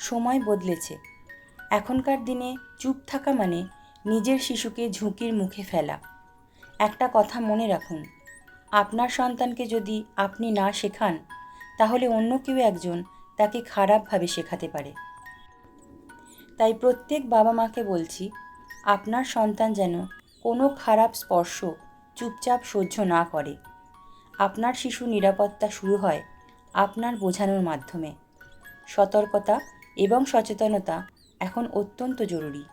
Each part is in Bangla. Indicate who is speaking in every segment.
Speaker 1: সময় বদলেছে। এখনকার দিনে চুপ থাকা মানে নিজের শিশুকে ঝুঁকির মুখে ফেলা। একটা কথা মনে রাখুন, আপনার সন্তানকে যদি আপনি না শেখান, তাহলে অন্য কেউ একজন তাকে খারাপভাবে শেখাতে পারে। তাই প্রত্যেক বাবা মাকে বলছি, আপনার সন্তান যেন কোনো খারাপ স্পর্শ চুপচাপ সহ্য না করে। আপনার শিশু নিরাপত্তা শুরু হয় আপনার বোঝানোর মাধ্যমে। সতর্কতা এবং সচেতনতা এখন অত্যন্ত জরুরি।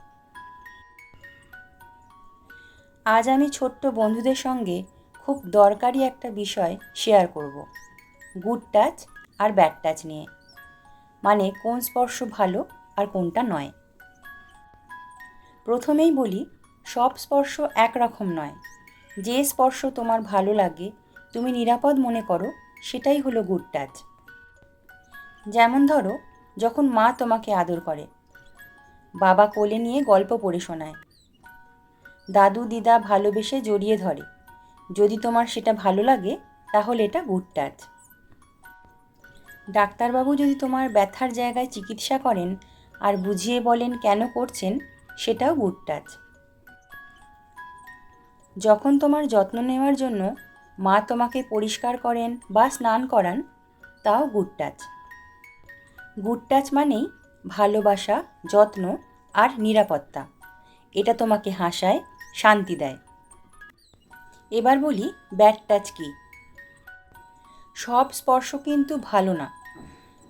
Speaker 1: আজ আমি ছোট্ট বন্ধুদের সঙ্গে খুব দরকারি একটা বিষয় শেয়ার করব। গুড টাচ আর ব্যাড টাচ নিয়ে। মানে কোন স্পর্শ ভালো আর কোনটা নয়। প্রথমেই বলি, সব স্পর্শ একরকম নয়। যে স্পর্শ তোমার ভালো লাগে, তুমি নিরাপদ মনে করো, সেটাই হলো গুড টাচ যেমন ধরো যখন মা তোমাকে আদর করে। বাবা কোলে নিয়ে গল্প পড়ে শোনায়। দাদু দিদা ভালোবেসে জড়িয়ে ধরে। যদি তোমার সেটা ভালো লাগে, তাহলে এটা গুড টাচ ডাক্তারবাবু যদি তোমার ব্যথার জায়গায় চিকিৎসা করেন আর বুঝিয়ে বলেন কেন করছেন, সেটাও গুড টাচ যখন তোমার যত্ন নেওয়ার জন্য মা তোমাকে পরিষ্কার করেন বা স্নান করান, তাও গুড টাচ গুড টাচ মানেই ভালোবাসা, যত্ন আর নিরাপত্তা। এটা তোমাকে হাসায়, শান্তি দেয়। এবার বলি ব্যাড টাচ কী? সব স্পর্শ কিন্তু ভালো না।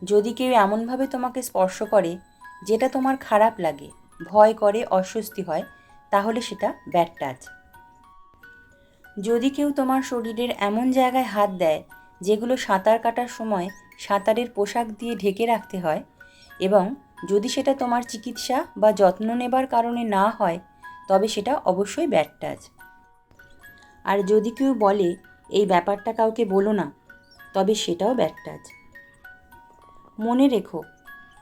Speaker 1: যদি কেউ এমনভাবে তোমাকে স্পর্শ করে যেটা তোমার খারাপ লাগে, ভয় করে, অস্বস্তি হয়, তাহলে সেটা ব্যাড টাচ যদি কেউ তোমার শরীরের এমন জায়গায় হাত দেয় যেগুলো সাঁতার কাটার সময় সাঁতারের পোশাক দিয়ে ঢেকে রাখতে হয় এবং যদি সেটা তোমার চিকিৎসা বা যত্ন নেবার কারণে না হয়, তবে সেটা অবশ্যই ব্যাড টাচ। আর যদি কেউ বলে, এই ব্যাপারটা কাউকে বলো না, তবে সেটাও ব্যাড টাচ। মনে রেখো,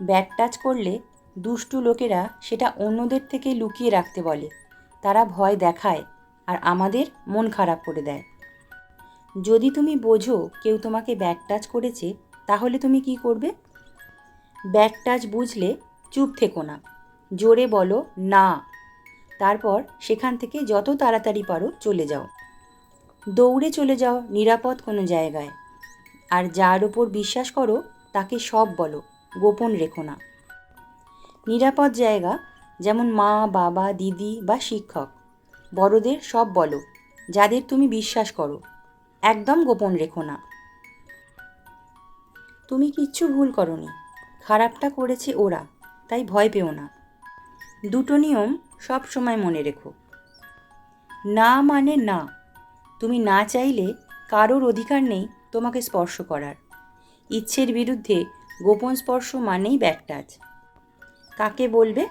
Speaker 1: ব্যাড টাচ করলে দুষ্টু লোকেরা সেটা অন্যদের থেকে লুকিয়ে রাখতে বলে। তারা ভয় দেখায় আর আমাদের মন খারাপ করে দেয়। যদি তুমি বোঝো কেউ তোমাকে ব্যাড টাচ করেছে তাহলে তুমি কি করবে? ব্যাড টাচ বুঝলে চুপ থেকো না। জোরে বলো, না। তারপর সেখান থেকে যত তাড়াতাড়ি পারো চলে যাও। দৌড়ে চলে যাও নিরাপদ কোনো জায়গায়। আর যার ওপর বিশ্বাস করো, তাকে সব বলো, গোপন রেখো না। নিরাপদ জায়গা যেমন মা, বাবা, দিদি বা শিক্ষক, বড়দের সব বলো, যাদের তুমি বিশ্বাস করো। একদম গোপন রেখো না। তুমি কিচ্ছু ভুল করনি। খারাপটা করেছে ওরা, তাই ভয় পেও না। দুটো নিয়ম সব সময় মনে রেখো। না মানে না। তুমি না চাইলে কারোর অধিকার নেই তোমাকে স্পর্শ করার। ইচ্ছের বিরুদ্ধে গোপন স্পর্শ মানেই ব্যাড টাচ কাকে বলবে?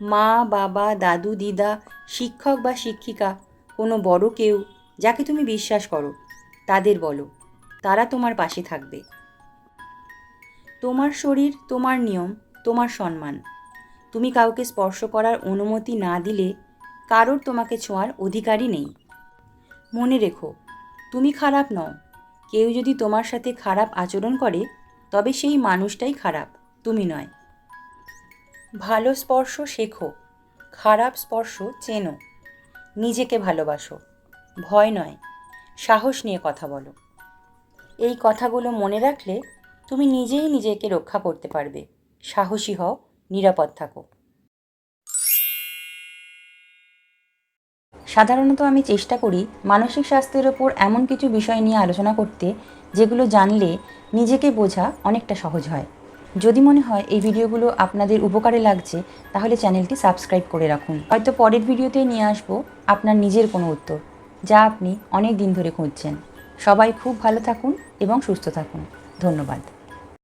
Speaker 1: মা, বাবা, দাদু, দিদা, শিক্ষক বা শিক্ষিকা, কোনো বড় কেউ যাকে তুমি বিশ্বাস করো, তাদের বলো। তারা তোমার পাশে থাকবে। তোমার শরীর, তোমার নিয়ম, তোমার সম্মান। তুমি কাউকে স্পর্শ করার অনুমতি না দিলে কারোর তোমাকে ছোঁয়ার অধিকারই নেই। মনে রেখো, তুমি খারাপ নও। কেউ যদি তোমার সাথে খারাপ আচরণ করে, তবে সেই মানুষটাই খারাপ, তুমি নয়। ভালো স্পর্শ শেখো, খারাপ স্পর্শ চেনো। নিজেকে ভালোবাসো, ভয় নয়, সাহস নিয়ে কথা বলো। এই কথাগুলো মনে রাখলে তুমি নিজেই নিজেকে রক্ষা করতে পারবে। সাহসী হও, নিরাপদ থাকো। সাধারণত আমি চেষ্টা করি মানসিক স্বাস্থ্যের ওপর এমন কিছু বিষয় নিয়ে আলোচনা করতে, যেগুলো জানলে নিজেকে বোঝা অনেকটা সহজ হয়। যদি মনে হয় এই ভিডিওগুলো আপনাদের উপকারে লাগছে, তাহলে চ্যানেলটি সাবস্ক্রাইব করে রাখুন। হয়তো পরের ভিডিওতে নিয়ে আসব আপনার নিজের কোনো উত্তর, যা আপনি অনেক দিন ধরে খুঁজছেন। সবাই খুব ভালো থাকুন এবং সুস্থ থাকুন। ধন্যবাদ।